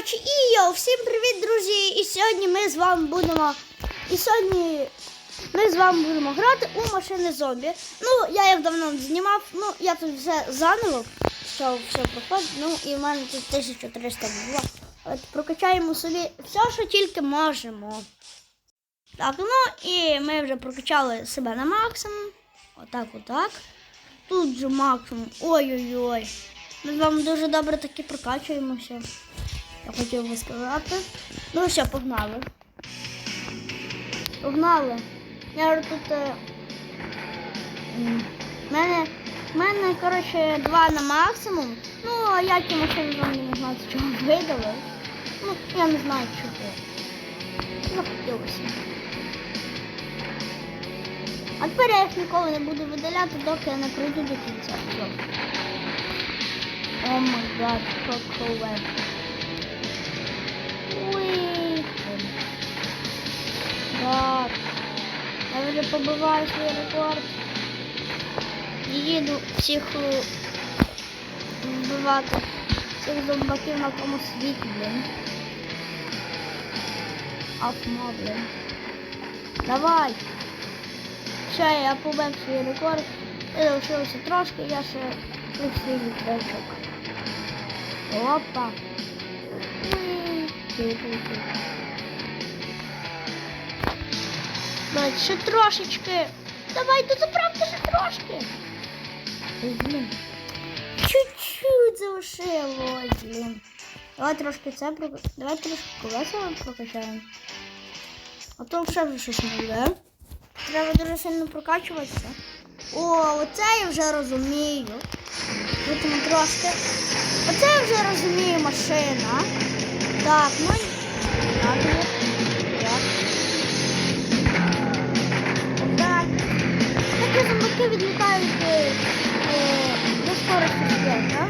Коротше, і йо, всім привіт, друзі! І сьогодні ми з вами будемо. І сьогодні ми з вами будемо грати у машини зомбі. Ну, я їх давно знімав, ну я тут все заново, що все проходить. Ну і в мене тут 1300 було. От прокачаємо собі все, що тільки можемо. Так, ну і ми вже прокачали себе на максимум. Отак, отак. Тут же максимум. Ой-ой-ой. Ми з вами дуже добре таки прокачуємося. Я хотів би сказати. Ну все, погнали. Погнали. Я тут. Е... м, в мене, мене, коротше, два на максимум. Ну, а я машину вам не знаю, чого видали. Ну, я не знаю чого. Захотілося. А тепер я їх ніколи не буду видаляти, доки я не пройду до кінця. О май гад, какое. Так. Я вже побиваю свій рекорд. І їду всіх е, вбивати. Всіх зомбаків на тому світі, блін. Афма, блін. Давай. Все, я побив свій рекорд. І залишилося трошки, я ще свій вітрячок. Опа. Давай, ще трошечки. Давай, до заправки ще трошки. Чуть-чуть залишилось, блін. Давай трошки це прокачаємо. Давай трошки колеса прокачаємо. А то вже вже щось не буде. Треба дуже сильно прокачуватися. О, оце я вже розумію. Витимо трошки. Оце я вже розумію машина. Так, ну так. Так. Так. Такі зомбаки відлітають е, до скорості світа.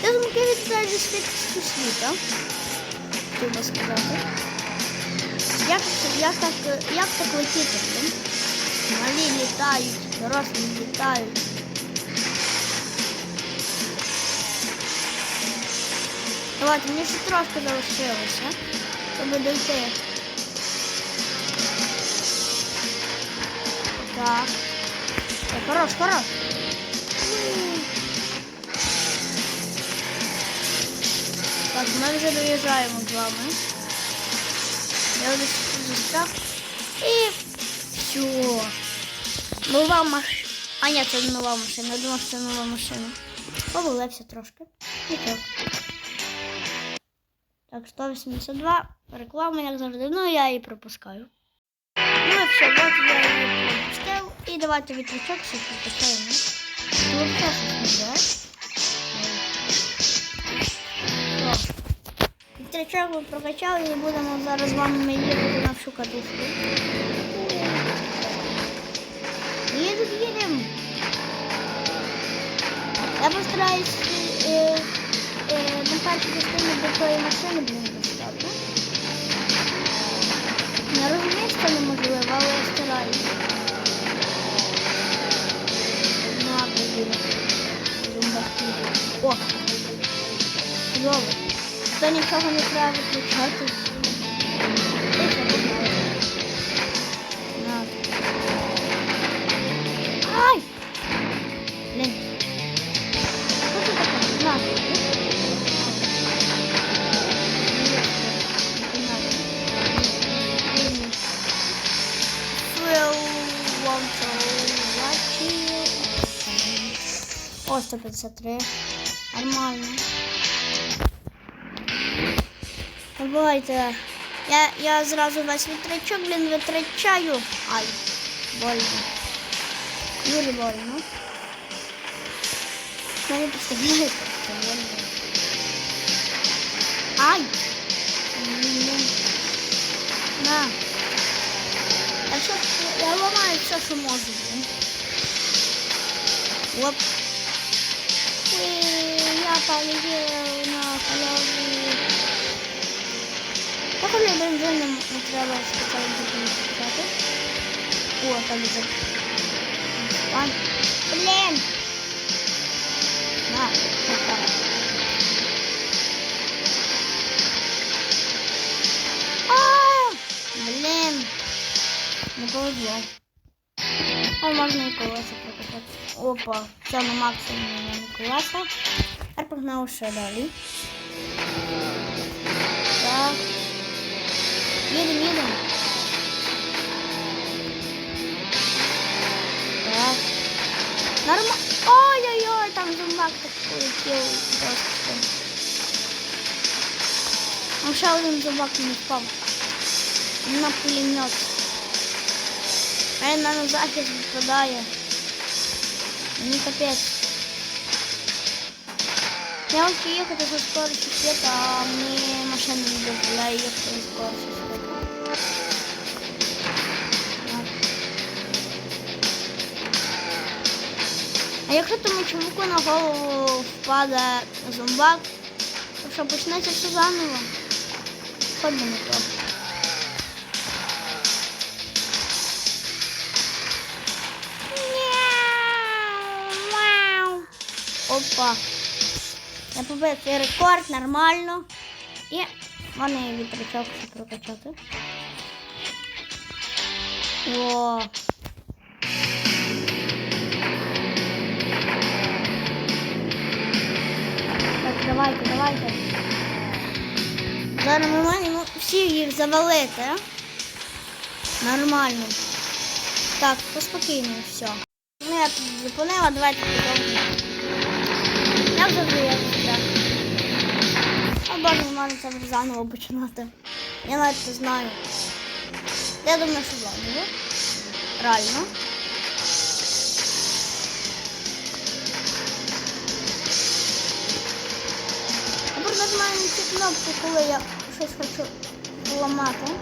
Ці зомбаки відлітають до швидкості світа. Треба сказати. Як, як, так, як так летіти? Малі літають, дорослі літають. Давайте, мені ще трошки залишилося, щоб дойти. Так. Так, хорош, хорош. Так, ми вже доїжджаємо з вами. Я десь застряг. І все. Нова машина. А ні, це не нова машина. Я думав, що це нова машина. Повалився трошки. Нічого. Так, 182. Реклама, як завжди. Ну, я її пропускаю. Ну все, от я її пропустив. І давайте вітрячок ще пропускаємо. Все, що не Все. Вітрячок ми прокачали і будемо зараз з вами їхати на всю катушку. Їдемо, їдемо. Я постараюсь на першій частині до тої машини блін достати. Я розумію, що неможливо, але я стараюсь. На, блін. Зумбахи. О! Чудово. Та нічого не треба виключати. 353. Нормально. Бывает, Я я зразу весь витрачу, блин, витрачаю. Ай, больно. Дуже больно. Ну, Мені поставляють. Ай! На. Я, я ломаю все, что можу. Оп я полетел на голову. Как меня бензином треба специально запускать? О, там же. Пан. Блин! Да, пока. А, блин. Ну, не повезло. А можно и колеса прокатать. Опа, все на максимум. Колеса. Тепер погнали ще далі. Так. Їдемо, їдемо. Так. Норма... Ой-ой-ой, там зумбак так полетів. Ну, ще один зубак не впав. На пулемет. А він на захист випадає. Мені капець. Я хочу їхати за скоростю света, а мені машина не дозволяє їхати за скоростю света. А якщо тому чоловіку на голову впаде зомбак, то що почнеться все заново? Би то. Опа. Я побив цей рекорд нормально. І можна і вітрячок прокачати. О. Так, давайте, давайте. Зараз ми маємо всі їх завалити. Нормально. Так, поспокійно все. Ну я тут зупинила, давайте продовжимо. Я так. А боже, не можна це вже заново починати. Я навіть не знаю. Я думаю, що заново. Реально. Тепер нажимаємо цю кнопку, коли я щось хочу ламати.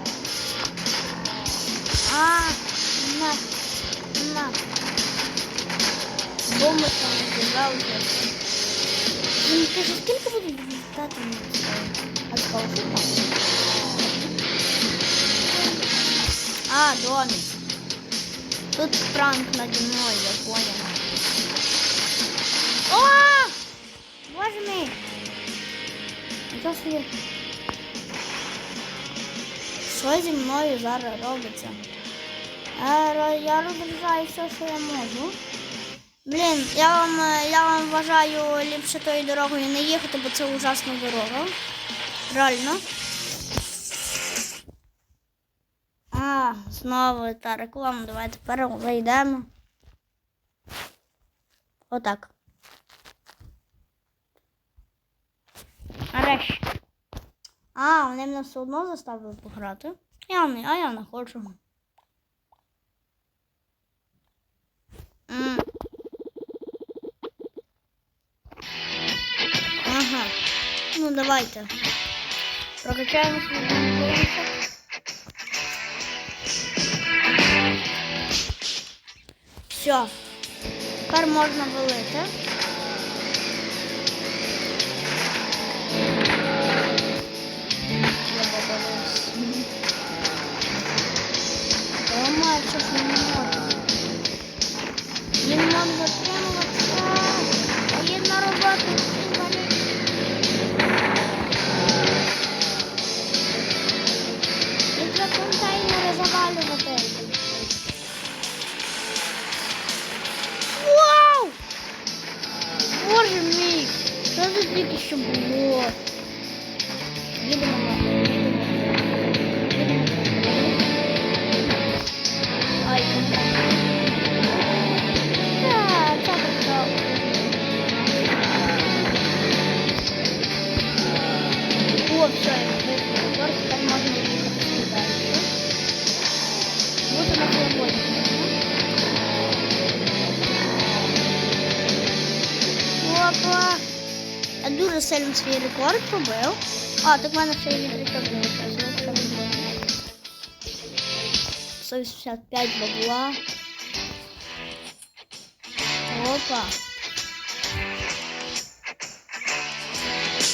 А, на, на. Бомба там лежав вже. Він каже, скільки буде результатів мені А домик. Тут пранк надо мной, я понял. О! Боже мой! Нічого собі. Що зі мною зараз робиться? Я, ро- я розряджаю все, що я можу. Блін, я вам, е, я вам вважаю ліпше тою дорогою не їхати, бо це ужасна дорога. Реально. А, знову та реклама. Давайте тепер зайдемо. Отак. Нарешті. А, вони мене все одно заставили пограти. Я не, а я не хочу. Ага. Ну давайте. Прокачаємо свій конкурсик. Все. Тепер можна валити. Я побоюсь. Ламай, що ж не можна. Він нам затримуватися. Тільки що було? Їдемо. побив. А, так в мене ще є вітрячок залишився. 185 бабла. Опа.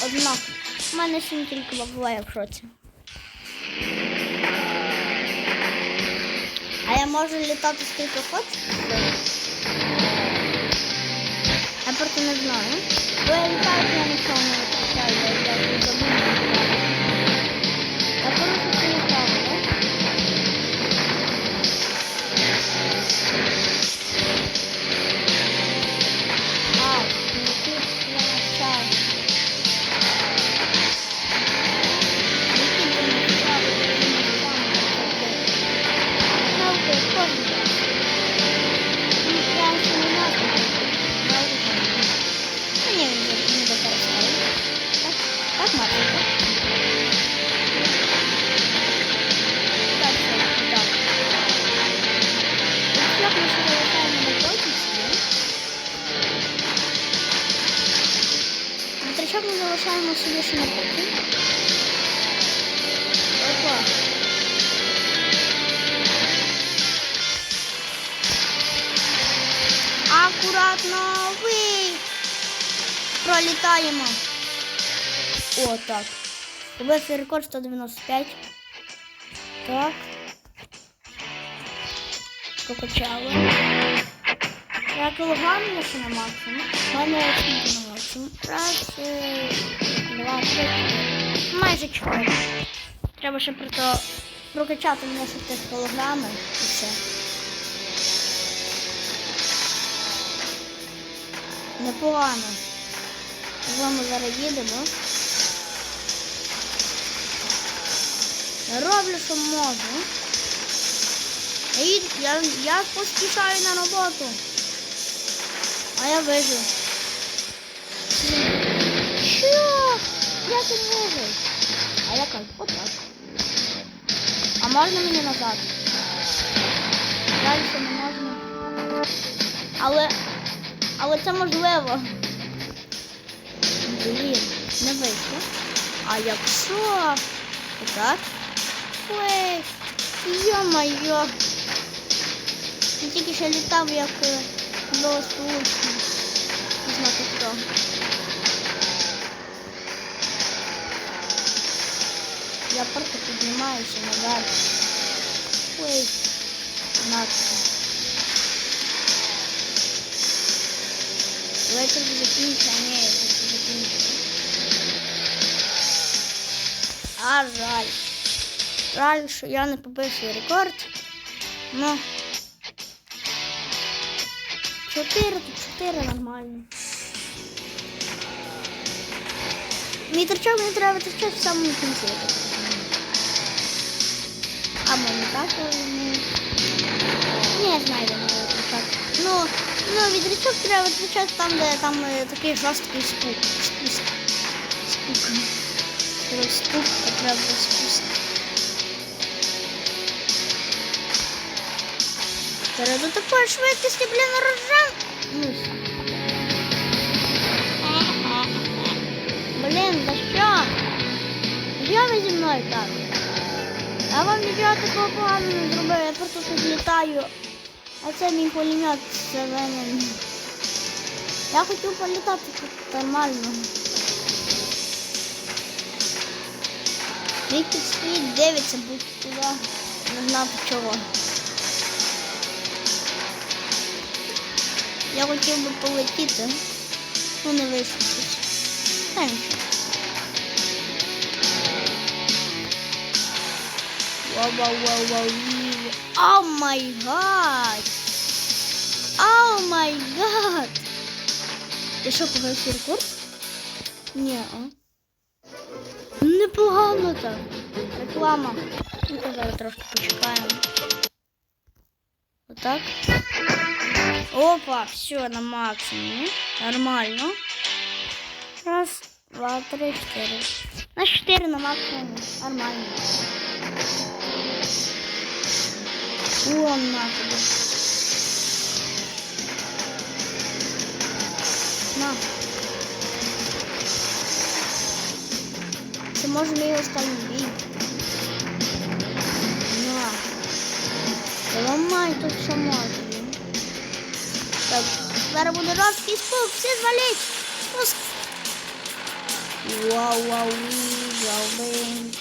Однак, в мене ще не тільки бабла, я в шоці. А я можу літати скільки хочу? Я просто не знаю. Бо я літаю, я нічого не Bye. Акуратно ви пролітаємо. О, так. Побився рекорд 195. Так. Покачали. Я кілограм ще на максимум. У мене скільки на максимум. Раз, е, два, три. Майже чотири. Треба ще про то прокачати мене ще тих кілограми і все. Непогано. З вами зараз їдемо. Роблю, що можу. Я, я, я поспішаю на роботу. А я вижу. Що? Я тут вижу. А я кажу, отак. А можна мені назад? Далі не можна. Але. Але це можливо. Блін, не вийшло. А якщо. Отак. Ой, йо-моє. Я тільки що літав як е, велосипедчик. Не знати хто. Я просто піднімаюся наверх. Ой, надто. Вечір закінчиться, а ні, хочу. А жаль. Жаль, що я не побив свій рекорд. Ну. Чотири, то чотири нормально. Мій торчок мені треба витрачати в самому кінці. розумію. Або не так. Ні, я знаю, де мені витрачати. Ну, ну, відрічок треба витрачати там, де там е, такий жорсткий спук. Спуск. Спук. Коли спук, то треба спуск. Перейду такої швидкості, блін, розжам. Блін, да що? Що ви зі мною так? Я вам нічого такого поганого не зробив, я просто тут літаю. А це мій пулемет винен. Я хотів політати тут нормально. Віктор стоїть, дивиться, будь туди. Не знати чого. Я хотів би полетіти. Ну не вийшло щось. Та нічого. Вау, вау, вау, вау. О май гад! О май гад! Я що, свій рекорд? Ні, а? Непогано так. Реклама. Ну, то зараз трошки почекаємо. Отак. Опа, все на максимумі. Нормально. Раз, два, три, чотири. На чотири на максимумі. Нормально. О, на тобі. На. Це може мій останній бій. На. Ламай тут що може. Так, зараз буде жорсткий спуск, всі зваліть! Спуск! Вау, вау, вау, блин.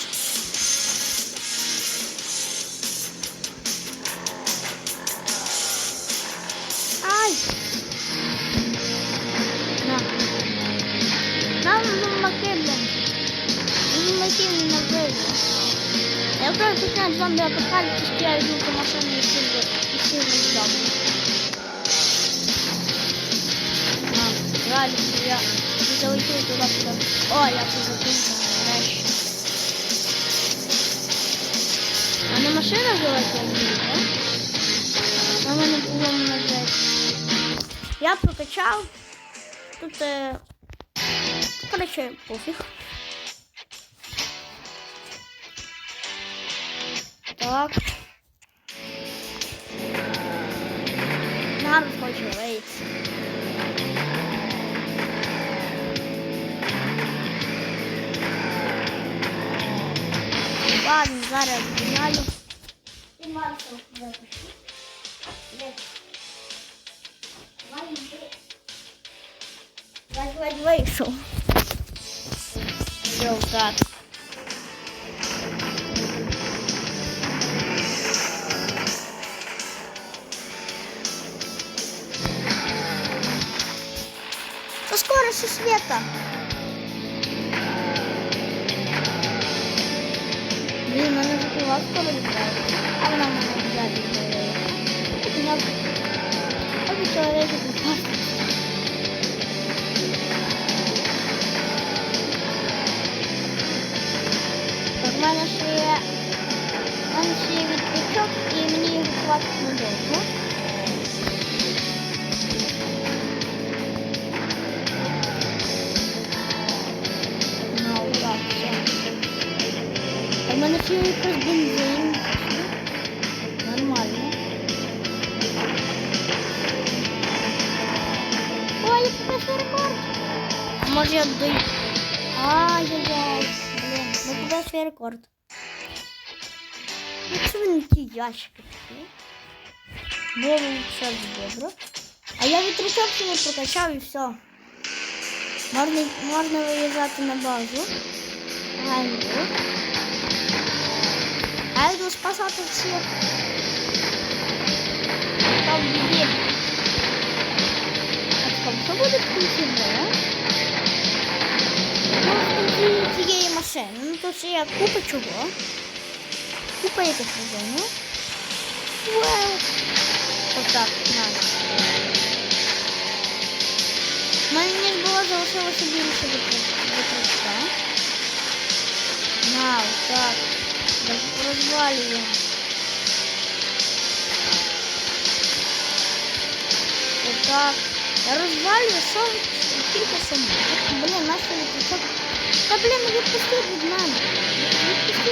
Я просто починаю зомби апокаліпсис, я йду по машині і сильно, і сильно зомби. А, жаль, що я не залетів туди, куди. О, я це закінчив, нарешті. А не машина залетіла мені, так? На мене було на жесть. Я прокачав. Тут, е... коротше, пофіг. Так. Хоче вийти. Ладно, зараз обміняю. Випиши. Ледь ледь вийшов. Все, так. Ще света. Блин, мене запила скоро відправити. Ще є якийсь бензин. Нормально. Ой, я. А Може я дой... Ай-яй-яй. Блін, ну свій рекорд? Якщо ви не ті ящики такі. Було б все добре. А я витрачав, не прокачав і все. Можна, можна виїжджати на базу. Ну. А я йду спасати всіх. Там біді. А там що буде в кінці гри? Ну, в кінці цієї машини. Ну, тут ще є купа чого. Купа яких вагонів. Вау! Отак, на. У мене ніж було залишилося більше витрачка. На, отак. Роз- Вот так. Я розвалюю, що тільки сама. Блін, наш витрачок. Та блін, ну відпустіть від мене. Відпустіть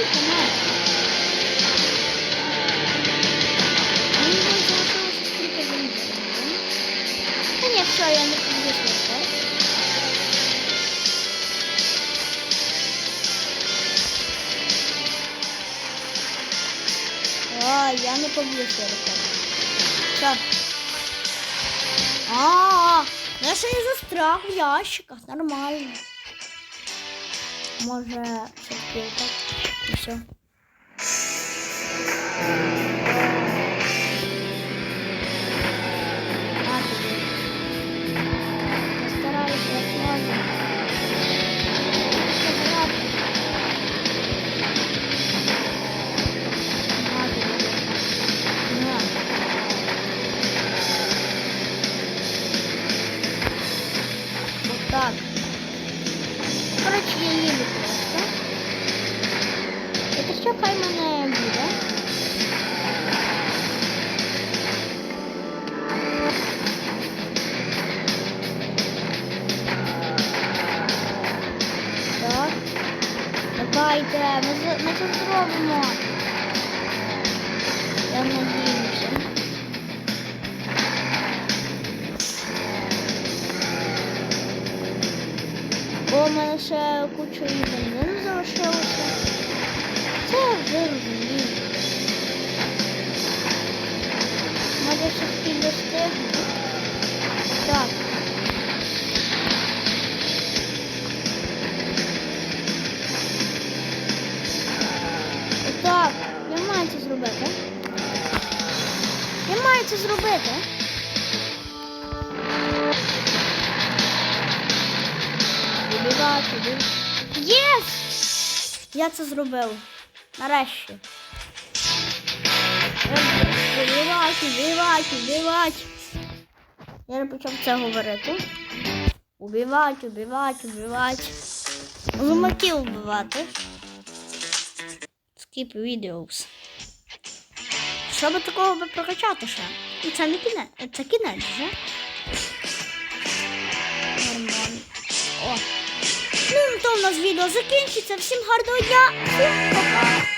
Рекорд. Все. А, я ще не застряг в ящиках, нормально. Може, все-таки так. І все. Ми, це зробимо. Я надіюся. Бо в мене ще куча і бензину залишилося. Це вже розумію. Може ще підвести. Так. Так, зробити. Я маю це зробити. Єс! Я це зробив. Нарешті. Вибивати, вибивати, вибивати. Я не почав це говорити. Убивати, убивати, убивати. Зумаків вбивати. Skip videos. Щоб такого би прокачати ще. І це не кінець, це кінець вже. Нормально. О. Ну, то в нас відео закінчиться. Всім гарного дня. Всім пока.